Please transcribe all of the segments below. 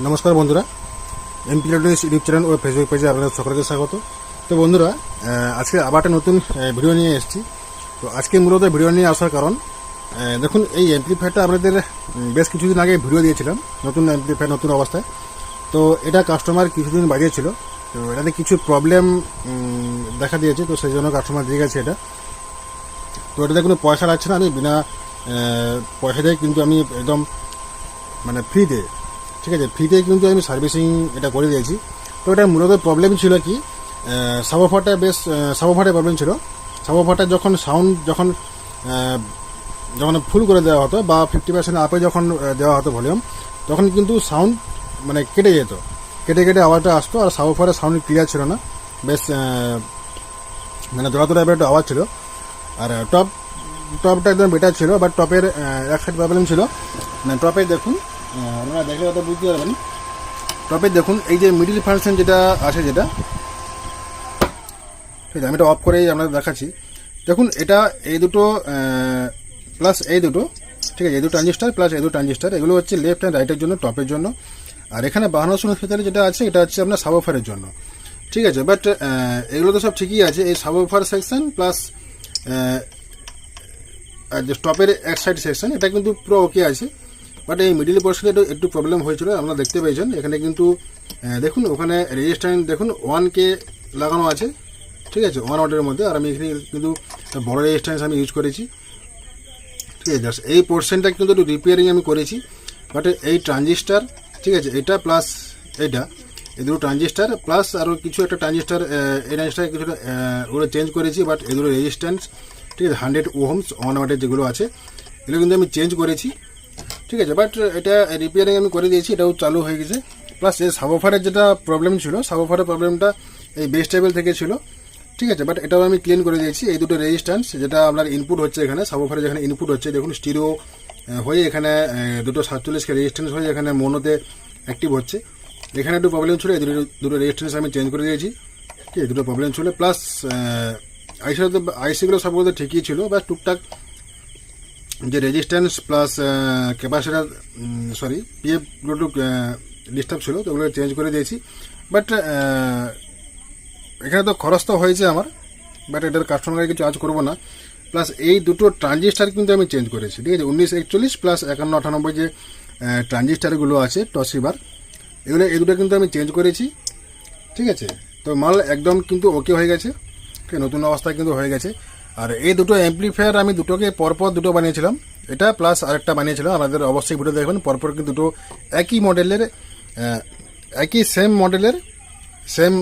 নমস্কার বন্ধুরা। MP electronics YouTube channel ও ফেসবুক পেজে আপনাদের সকলকে স্বাগত। তো বন্ধুরা আজকে আবার একটা নতুন ভিডিও নিয়ে এসেছি। তো আজকে মূলত ভিডিও নিয়ে আসার কারণ দেখুন, এই এমপ্লিফায়ারটা আপনাদের বেশ কিছুদিন আগে ভিডিও দিয়েছিলাম, নতুন এমপ্লিফায়ার নতুন অবস্থায়। তো এটা কাস্টমার কিছুদিন বাজিয়েছিল। তো এটাতে কিছু প্রবলেম দেখা দিয়েছে, তো সেই জন্য কাস্টমার দিয়ে গেছে এটা। তো এটাতে কোনো পয়সা লাগছে না, আমি বিনা পয়সা দিয়ে কিন্তু আমি একদম মানে ফ্রিতে ঠিক আছে ফ্রিতে কিন্তু আমি সার্ভিসিং এটা করে দিয়েছি। তো এটা মূলত প্রবলেম ছিল কি সাবোফারটা বেশ সাবোফারের প্রবলেম ছিল। সাবোফারটা যখন সাউন্ড যখন যখন ফুল করে দেওয়া হতো বা ফিফটি পার্সেন্ট আপে যখন দেওয়া হতো ভলিউম তখন কিন্তু সাউন্ড মানে কেটে যেত। কেটে কেটে আওয়াজটা আসতো আর সাবোফারের সাউন্ড ক্লিয়ার ছিল না। বেশ মানে দোড়া টাইপের একটা আওয়াজ ছিল। আর টপ টপটা একদম বেটার ছিল বাট টপের এক সাইড প্রবলেম ছিল। মানে টপে দেখুন আপনারা দেখলে হয়তো বুঝতে পারবেন। টপে দেখুন, এই যে মিডিল ফাংশন যেটা আছে যেটা ঠিক আছে আমি এটা অফ করেই আপনাদের দেখাচ্ছি। দেখুন, এটা এই দুটো প্লাস এই দুটো, ঠিক আছে, এই দুটো ট্রানজিস্টার প্লাস এই দুটো ট্রানজিস্টার এগুলো হচ্ছে লেফট অ্যান্ড রাইটের জন্য টপের জন্য। আর এখানে বাহান্ন শূন্য ক্ষেত্রে যেটা আছে, এটা হচ্ছে আপনার সাবোফারের জন্য। ঠিক আছে বাট এগুলো তো সব ঠিকই আছে, এই সাবোফার সেকশন প্লাস যে স্টপের এক সাইড সেকশন এটা কিন্তু পুরো ওকে আছে। বাট এই মিডিল পোর্শনে একটু একটু প্রবলেম হয়েছিল আপনারা দেখতে পেয়েছেন। এখানে কিন্তু দেখুন, ওখানে রেজিস্ট্যান্ট দেখুন ওয়ান কে লাগানো আছে। ঠিক আছে ওয়ান ওয়াটের মধ্যে। আর আমি এখানে কিন্তু বড় রেজিস্ট্যান্স আমি ইউজ করেছি। ঠিক আছে, just এই পোর্শনটা কিন্তু একটু রিপেয়ারিং আমি করেছি। বাট এই ট্রানজিস্টার ঠিক আছে, এটা প্লাস এটা, এই দুটো ট্রানজিস্টার প্লাস আরও কিছু একটা ট্রানজিস্টার এই ট্রানজিস্টার কিছুটা ওগুলো চেঞ্জ করেছি বাট এগুলো রেজিস্ট্যান্স ঠিক আছে হান্ড্রেড ওহমস ওয়ান ওয়াটের যেগুলো আছে, এগুলো কিন্তু আমি চেঞ্জ করেছি। ঠিক আছে বাট এটা রিপেয়ারিং আমি করে দিয়েছি, এটাও চালু হয়ে গেছে। প্লাস এই সাবোফারের যেটা প্রবলেম ছিল সাবোফারের প্রবলেমটা এই বেস টেবিল থেকে ছিল। ঠিক আছে বাট এটাও আমি ক্লিন করে দিয়েছি, এই দুটো রেজিস্ট্যান্স যেটা আপনার ইনপুট হচ্ছে এখানে সাবোফারে যেখানে ইনপুট হচ্ছে, দেখুন স্টিরিও হয়ে এখানে দুটো সাতচল্লিশকে রেজিস্ট্যান্স হয়ে এখানে মনোতে অ্যাক্টিভ হচ্ছে। এখানে একটু প্রবলেম ছিল, এই দুটো দুটো রেজিস্ট্যান্স আমি চেঞ্জ করে দিয়েছি। ঠিক দুটো প্রবলেম ছিল প্লাস আইসিগুলো আইসিগুলো সব বলতে ঠিকই ছিল বা টুকটাক যে রেজিস্ট্যান্স প্লাস ক্যাপাসিটার সরি পিএফগুলো ডিস্টার্ব ছিল, তো ওগুলো চেঞ্জ করে দিয়েছি। বাট এখানে তো খরচ তো হয়েছে আমার বাট এটার কাস্টমারকে কিছু আজ করব না। প্লাস এই দুটো ট্রানজিস্টার কিন্তু আমি চেঞ্জ করেছি, ঠিক আছে? উনিশ একচল্লিশ প্লাস একান্ন আটানব্বই যে ট্রানজিস্টারগুলো আছে টসিবার এগুলো, এই দুটো কিন্তু আমি চেঞ্জ করেছি, ঠিক আছে? তো মাল একদম কিন্তু ওকে হয়ে গেছে নতুন অবস্থায় কিন্তু হয়ে গেছে। আর এই দুটো অ্যাম্পলিফায়ার আমি দুটোকে পরপর দুটো বানিয়েছিলাম। এটা প্লাস আরেকটা বানিয়েছিলাম। আমাদের অবশ্যই ভিডিও দেখবেন। পরপর কিন্তু দুটো একই মডেলের একই সেম মডেলের সেম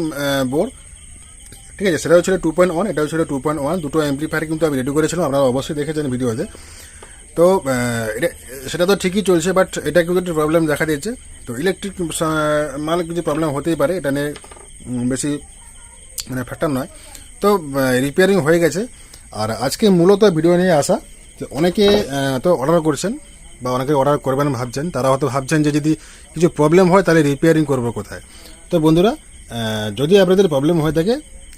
বোর্ড ঠিক আছে, সেটাও ছিল টু পয়েন্ট ওয়ান এটাও ছিল টু পয়েন্ট ওয়ান দুটো অ্যাম্পলিফায়ার কিন্তু আমি রেডি করেছিলাম। আপনারা অবশ্যই দেখেছেন ভিডিওতে তো এটা, সেটা তো ঠিকই চলছে বাট এটা কিন্তু একটু প্রবলেম দেখা দিয়েছে। তো ইলেকট্রিক মাল কিছু প্রবলেম হতেই পারে। এটা নিয়ে বেশি মানে ফ্যাক্টর নয়। তো রিপেয়ারিং হয়ে গেছে। আর আজকে মূলত ভিডিও নিয়ে আসা যে অনেকে তো অর্ডার করছেন বা অনেকে অর্ডার করবেন ভাবছেন, তারা হয়তো ভাবছেন যে যদি কিছু প্রবলেম হয় তাহলে রিপেয়ারিং করব কোথায়? তো বন্ধুরা যদি আপনাদের প্রবলেম হয়ে থাকে,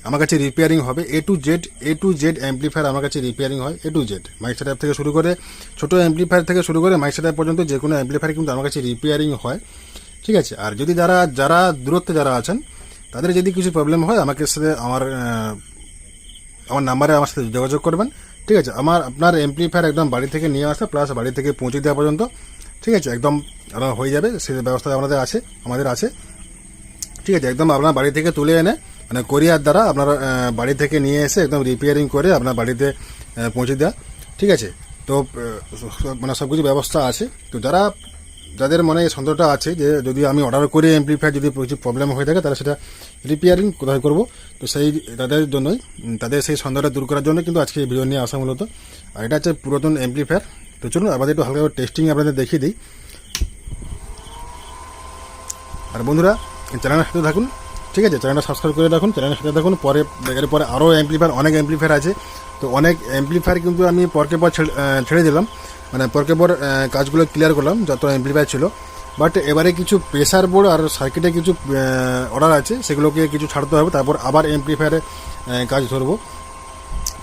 আমার কাছে রিপেয়ারিং হবে। A to Z A to Z amplifier আমার কাছে রিপেয়ারিং হয়। A to Z mic setup থেকে শুরু করে, ছোটো অ্যাম্পলিফায়ার থেকে শুরু করে মাইক সেটআপ পর্যন্ত যে কোনো অ্যাম্পলিফায়ার কিন্তু আমার কাছে রিপেয়ারিং হয়। ঠিক আছে? আর যদি যারা যারা দূরত্বে যারা আছেন, তাদের যদি কিছু প্রবলেম হয়, আমাকে সাথে আমার আমার নাম্বারে আমার সাথে যোগাযোগ করবেন, ঠিক আছে? আমার, আপনার এমপ্লিফায়ার একদম বাড়ি থেকে নিয়ে আসা প্লাস বাড়ি থেকে পৌঁছে দেওয়া পর্যন্ত, ঠিক আছে? একদম হয়ে যাবে, সে ব্যবস্থা আমাদের আছে আমাদের আছে। ঠিক আছে? একদম আপনার বাড়ি থেকে তুলে এনে মানে কোরিয়ার দ্বারা আপনার বাড়ি থেকে নিয়ে এসে একদম রিপেয়ারিং করে আপনার বাড়িতে পৌঁছে দেওয়া, ঠিক আছে? তো মানে সব কিছু ব্যবস্থা আছে। তো যারা যাদের মনে সন্দেহটা আছে যে যদি আমি অর্ডার করে এমপ্লিফায়ার যদি কিছু প্রবলেম হয়ে থাকে, তাহলে সেটা রিপেয়ারিং কোথায় করব? তো সেই তাদের জন্যই তাদের সেই সন্দেহটা দূর করার জন্য কিন্তু আজকে এই ভিডিও নিয়ে আসা মূলত। আর এটা হচ্ছে পুরাতন এমপ্লিফায়ার তো চলুন আমাদের একটু হালকা টেস্টিং আপনাদের দেখিয়ে দিই। আর বন্ধুরা চ্যানেলের সাথে থাকুন, ঠিক আছে? চ্যানেলটা সাবস্ক্রাইব করে রাখুন চ্যানেলের সাথে থাকুন। পরে এর পরে আরও এমপ্লিফায়ার অনেক এমপ্লিফায়ার আছে। তো অনেক এমপ্লিফায়ার কিন্তু আমি পরকে পর ছেড়ে দিলাম। মানে পরকে পর কাজগুলো ক্লিয়ার করলাম যত এমপ্লিফায়ার ছিল। বাট এবারে কিছু প্রেসার বোর্ড আর সার্কিটে কিছু অর্ডার আছে, সেগুলোকে কিছু ছাড়তে হবে, তারপর আবার এমপ্লিফায়ারে কাজ ধরবো।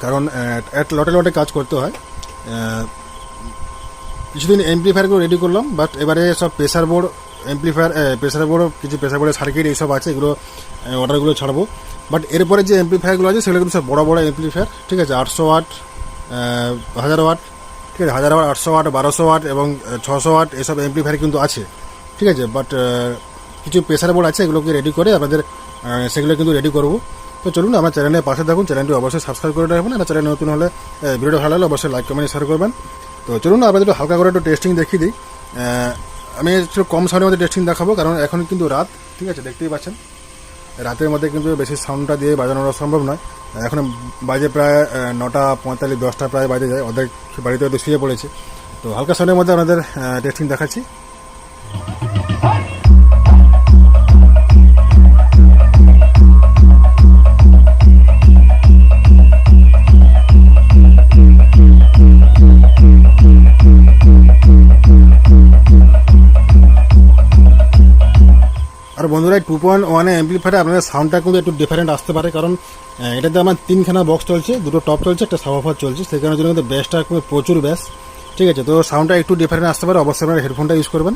কারণ লটে লটে কাজ করতে হয়। কিছুদিন এমপ্লিফায়ারগুলো রেডি করলাম বাট এবারে সব pressure board amplifier pressure board কিছু প্রেসার বোর্ডের সার্কিট এইসব আছে, এগুলো অর্ডারগুলো ছাড়বো। বাট এরপরে যে এমপ্লিফায়ারগুলো আছে, সেগুলো কিন্তু সব বড় বড় এমপ্লিফায়ার ঠিক আছে, আটশো ওয়াট হাজার ওয়াট ঠিক আছে হাজার ওয়াট আটশো ওয়াট বারোশো ওয়াট এবং ছশো ওয়াট এসব এমপ্লিফায়ার কিন্তু আছে। ঠিক আছে বাট কিছু প্রেসার বোর্ড আছে, এগুলোকে রেডি করে আপনাদের সেগুলো কিন্তু রেডি করব। তো চলুন, আমার চ্যানেলের পাশে থাকুন চ্যানেলটি অবশ্যই সাবস্ক্রাইব করে রাখবেন, আর চ্যানেল নতুন হলে ভিডিওটা ভালো হলে অবশ্যই লাইক কমেন্ট শেয়ার করবেন। তো চলুন আপনাদের একটু হালকা করে একটু টেস্টিং দেখিয়ে দিই। আমি একটু কম সাউন্ডের মধ্যে টেস্টিং দেখাবো, কারণ এখন কিন্তু রাত। ঠিক আছে, দেখতেই পাচ্ছেন। রাতের মধ্যে কিন্তু বেশি সাউন্ডটা দিয়ে বাজানোটা সম্ভব নয়। এখন বাজে প্রায় নটা পঁয়তাল্লিশ, দশটা প্রায় বাজে যায়। ওদের বাড়িতে হয়তো শুয়ে পড়েছে। তো হালকা সাউন্ডের মধ্যে আপনাদের টেস্টিং দেখাচ্ছি। আর বন্ধুরা টু পয়েন্ট ওয়ানে অ্যাম্পলিফায়ারে আপনাদের সাউন্ডটা কিন্তু একটু ডিফারেন্ট আসতে পারে, কারণ এটাতে আমার তিনখানা বক্স চলছে, দুটো টপ চলছে, একটা সাবাফার চলছে, সেই কারণের জন্য কিন্তু ব্যাসটা কিন্তু প্রচুর ব্যাস ঠিক আছে, তো সাউন্ডটা একটু ডিফারেন্ট আসতে পারে, অবশ্যই আপনারা হেডফোনটা ইউজ করবেন।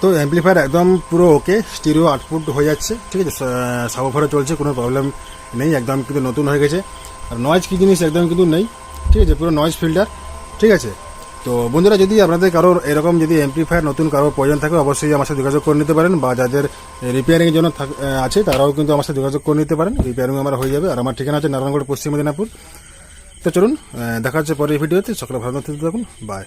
তো অ্যাম্পলিফায়ার একদম পুরো ওকে স্টিরিও আউটপুট হয়ে যাচ্ছে, ঠিক আছে? সাবফারও চলছে, কোনো প্রবলেম নেই, একদম কিন্তু নতুন হয়ে গেছে। আর নয়েজ কী জিনিস একদম কিন্তু নেই, ঠিক আছে? পুরো নয়েজ ফিল্টার ঠিক আছে? তো বন্ধুরা, যদি আপনাদের কারোর এরকম যদি অ্যাম্পলিফায়ার নতুন কারোর প্রয়োজন থাকে, অবশ্যই আমার সাথে যোগাযোগ করে নিতে পারেন, বা যাদের রিপেয়ারিংয়ের জন্য আছে, তারাও কিন্তু আমার সাথে যোগাযোগ করে নিতে পারেন। রিপেয়ারিং আমার হয়ে যাবে। আর আমার ঠিকানা আছে নারায়ণগড়, পশ্চিম মেদিনীপুর। তো চলুন দেখা হচ্ছে পরের ভিডিওতে। সকলে ভালো থাকুন বাই